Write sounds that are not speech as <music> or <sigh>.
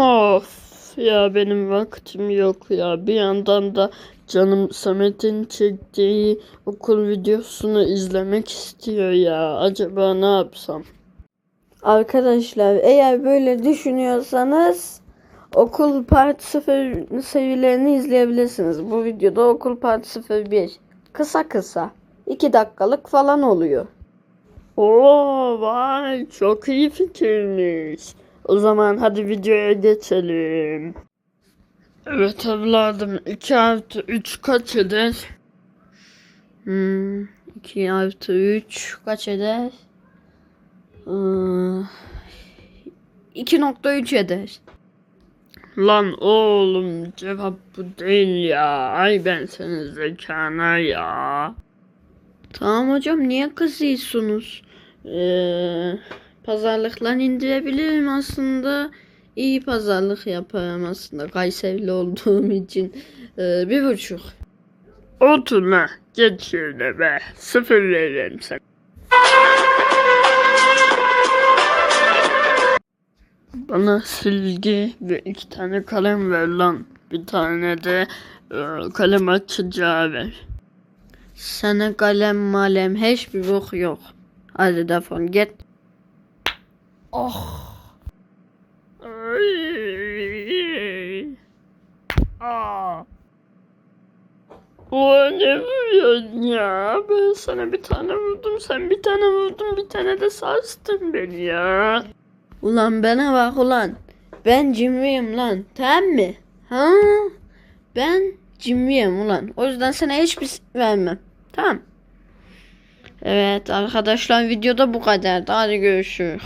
Of ya benim vaktim yok ya. Bir yandan da canım Samet'in çektiği okul videosunu izlemek istiyor ya. Acaba ne yapsam? Arkadaşlar eğer böyle düşünüyorsanız okul part 0 serilerini izleyebilirsiniz. Bu videoda okul part 01 kısa kısa 2 dakikalık falan oluyor. Oo vay çok iyi fikirmiş. O zaman hadi videoya geçelim. Evet evladım 2 artı 3 kaç eder? Hmm, 2 artı 3 kaç eder? Ee, 2.3 eder. Lan oğlum cevap bu değil ya. Ay ben senin zekana ya. Tamam hocam niye kızıyorsunuz? Ee, pazarlıkla indirebilirim aslında. İyi pazarlık yaparım aslında Kayserili olduğum <laughs> için. Ee, bir buçuk. Otur lan. Geç be. Sıfır veririm sana. Bana silgi ve iki tane kalem ver lan. Bir tane de e, kalem açacağı ver. Sana kalem malem hiçbir bok yok. Hadi defol git. Oh. Aa. Ulan ne vuruyorsun ya? Ben sana bir tane vurdum, sen bir tane vurdun, bir tane de sarstın beni ya. Ulan bana bak ulan. Ben cimriyim lan. Tamam mı? Ha? Ben cimriyim ulan. O yüzden sana hiçbir şey vermem. Tamam. Evet arkadaşlar videoda bu kadardı. Hadi görüşürüz.